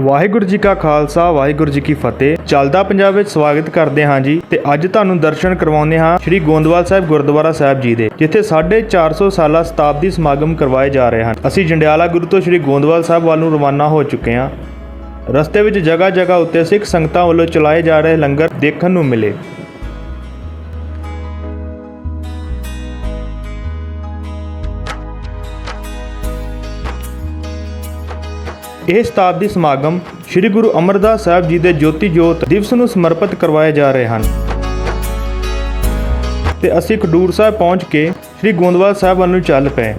ਵਾਹਿਗੁਰੂ ਜੀ ਕਾ ਖਾਲਸਾ, ਵਾਹਿਗੁਰੂ ਜੀ ਕੀ ਫਤਿਹ। ਚੱਲਦਾ ਪੰਜਾਬ ਵਿੱਚ ਸਵਾਗਤ ਕਰਦੇ ਹਾਂ ਜੀ ਤੇ ਅੱਜ ਤੁਹਾਨੂੰ ਦਰਸ਼ਨ ਕਰਵਾਉਂਦੇ ਹਾਂ ਸ੍ਰੀ ਗੋਂਦਵਾਲ ਸਾਹਿਬ ਗੁਰਦੁਆਰਾ ਸਾਹਿਬ ਜੀ ਦੇ, ਜਿੱਥੇ 450 ਸਾਲਾ ਸ਼ਤਾਬਦੀ ਸਮਾਗਮ ਕਰਵਾਏ ਜਾ ਰਹੇ ਹਨ। ਅਸੀਂ ਜੰਡਿਆਲਾ ਗੁਰੂ ਤੋਂ ਸ੍ਰੀ ਗੋਂਦਵਾਲ ਸਾਹਿਬ ਵੱਲ ਨੂੰ ਰਵਾਨਾ ਹੋ ਚੁੱਕੇ ਹਾਂ। ਰਸਤੇ ਵਿੱਚ ਜਗ੍ਹਾ ਜਗ੍ਹਾ ਉੱਤੇ ਸਿੱਖ ਸੰਗਤਾਂ ਵੱਲੋਂ ਚਲਾਏ ਜਾ ਰਹੇ ਲੰਗਰ ਦੇਖਣ ਨੂੰ ਮਿਲੇ। ਇਹ ਸ਼ਤਾਬਦੀ ਸਮਾਗਮ ਸ੍ਰੀ ਗੁਰੂ ਅਮਰਦਾਸ ਸਾਹਿਬ ਜੀ ਦੇ ਜੋਤੀ ਜੋਤ ਦਿਵਸ ਨੂੰ ਸਮਰਪਿਤ ਕਰਵਾਏ ਜਾ ਰਹੇ ਹਨ। ਤੇ ਅਸੀਂ ਖਡੂਰ ਸਾਹਿਬ ਪਹੁੰਚ ਕੇ ਸ੍ਰੀ ਗੋਂਦਵਾਲ ਸਾਹਿਬ ਵੱਲ ਨੂੰ ਚੱਲ ਪਏ।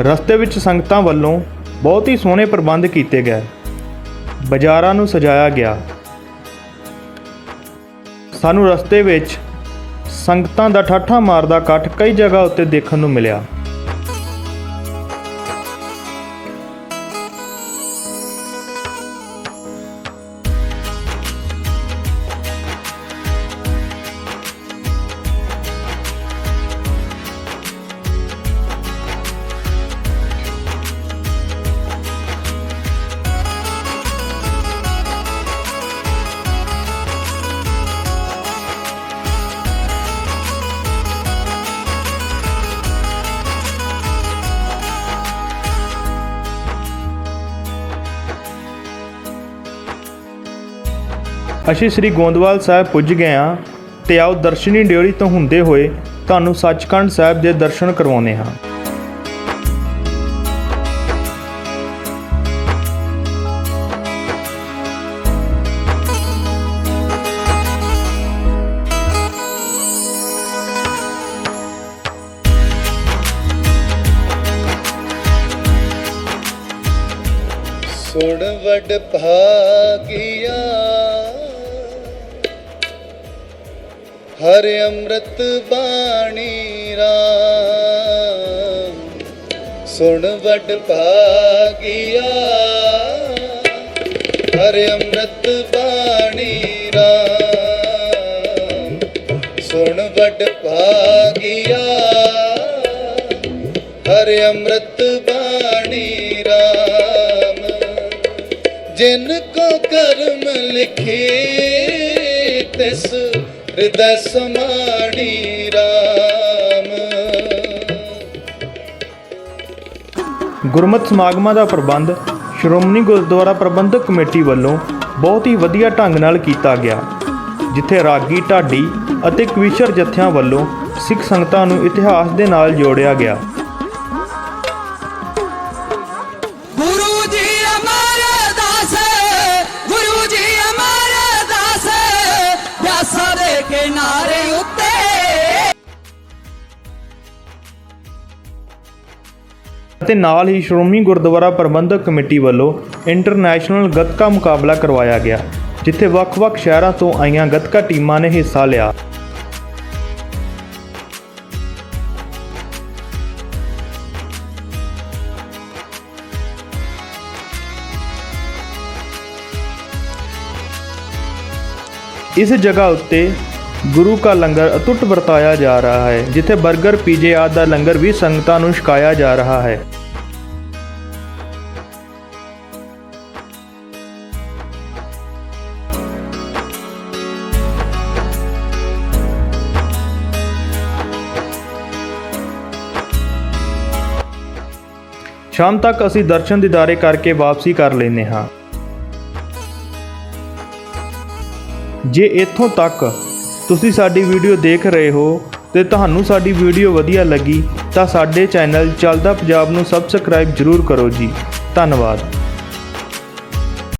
ਰਸਤੇ ਵਿੱਚ ਸੰਗਤਾਂ ਵੱਲੋਂ ਬਹੁਤ ਹੀ ਸੋਹਣੇ ਪ੍ਰਬੰਧ ਕੀਤੇ ਗਏ। ਬਾਜ਼ਾਰਾਂ ਨੂੰ ਸਜਾਇਆ ਗਿਆ। ਸਾਨੂੰ ਰਸਤੇ ਵਿੱਚ ਸੰਗਤਾਂ ਦਾ ਠਾਠਾ ਮਾਰਦਾ ਇਕੱਠ ਕਈ ਜਗ੍ਹਾ ਉੱਤੇ ਦੇਖਣ ਨੂੰ ਮਿਲਿਆ। ਅਸੀਂ ਸ੍ਰੀ ਗੋਂਦਵਾਲ ਸਾਹਿਬ ਪੁੱਜ ਗਏ ਹਾਂ ਤੇ ਆਓ ਦਰਸ਼ਨੀ ਡਿਓਰੀ ਤੋਂ ਹੁੰਦੇ ਹੋਏ ਤੁਹਾਨੂੰ ਸੱਚਖੰਡ ਸਾਹਿਬ ਦੇ ਦਰਸ਼ਨ ਕਰਵਾਉਂਦੇ ਹਾਂ। ਸੁਣ ਵਡ ਭਾਗਿਆ ਹਰ ਅੰਮ੍ਰਿਤ ਬਾਣੀ ਰਾਮ। ਸੁਣ ਵਡ ਭਾਗਿਆ। ਹਰ ਅੰਮ੍ਰਿਤ ਬਾਣੀ ਰਾਮ। ਸੁਣ ਵਡ ਭਾਗਿਆ। ਹਰ ਅੰਮ੍ਰਿਤ ਬਾਣੀ ਰਾਮ। ਜਿਨ ਕੋ ਕਰਮ ਲਿਖੇ, ਤਿਸ ਹਿਰਦੈ ਸਮਾਣੀ ਰਾਮ ਗੁਰਮਤਿ ਸਮਾਗਮਾਂ ਦਾ ਪ੍ਰਬੰਧ ਸ਼੍ਰੋਮਣੀ ਗੁਰਦੁਆਰਾ ਪ੍ਰਬੰਧਕ ਕਮੇਟੀ ਵੱਲੋਂ ਬਹੁਤ ਹੀ ਵਧੀਆ ਢੰਗ ਨਾਲ ਕੀਤਾ ਗਿਆ, ਜਿੱਥੇ ਰਾਗੀ, ਢਾਡੀ ਅਤੇ ਕਵੀਸ਼ਰ ਜਥਿਆਂ ਵੱਲੋਂ ਸਿੱਖ ਸੰਗਤਾਂ ਨੂੰ ਇਤਿਹਾਸ ਦੇ ਨਾਲ ਜੋੜਿਆ ਗਿਆ। ਅਤੇ ਨਾਲ ਹੀ ਸ਼੍ਰੋਮਣੀ ਗੁਰਦੁਆਰਾ ਪ੍ਰਬੰਧਕ ਕਮੇਟੀ ਵੱਲੋਂ ਇੰਟਰਨੈਸ਼ਨਲ ਗੱਤਕਾ ਮੁਕਾਬਲਾ ਕਰਵਾਇਆ ਗਿਆ, ਜਿੱਥੇ ਵੱਖ-ਵੱਖ ਸ਼ਹਿਰਾਂ ਤੋਂ ਆਈਆਂ ਗੱਤਕਾ ਟੀਮਾਂ ਨੇ ਹਿੱਸਾ ਲਿਆ। ਇਸ ਜਗ੍ਹਾ ਉੱਤੇ ਗੁਰੂ ਕਾ ਲੰਗਰ ਅਟੁੱਟ ਵਰਤਾਇਆ ਜਾ ਰਿਹਾ ਹੈ, ਜਿੱਥੇ 버ਗਰ ਪੀਜੇ ਆਦਿ ਦਾ ਲੰਗਰ ਵੀ ਸੰਗਤਾਂ ਨੂੰ ਛਕਾਇਆ ਜਾ ਰਿਹਾ ਹੈ। ਸ਼ਾਮ ਤੱਕ ਅਸੀਂ ਦਰਸ਼ਨ ਦਿਦਾਰੇ ਕਰਕੇ ਵਾਪਸੀ ਕਰ ਲੈਨੇ ਹਾਂ। ਜੇ ਇੱਥੋਂ ਤੱਕ ਤੁਸੀਂ ਸਾਡੀ ਵੀਡੀਓ ਦੇਖ ਰਹੇ ਹੋ ਤੇ ਤੁਹਾਨੂੰ ਸਾਡੀ ਵੀਡੀਓ ਵਧੀਆ ਲੱਗੀ ਤਾਂ ਸਾਡੇ ਚੈਨਲ ਚੱਲਦਾ ਪੰਜਾਬ ਨੂੰ ਸਬਸਕ੍ਰਾਈਬ ਜ਼ਰੂਰ ਕਰੋ ਜੀ। ਧੰਨਵਾਦ।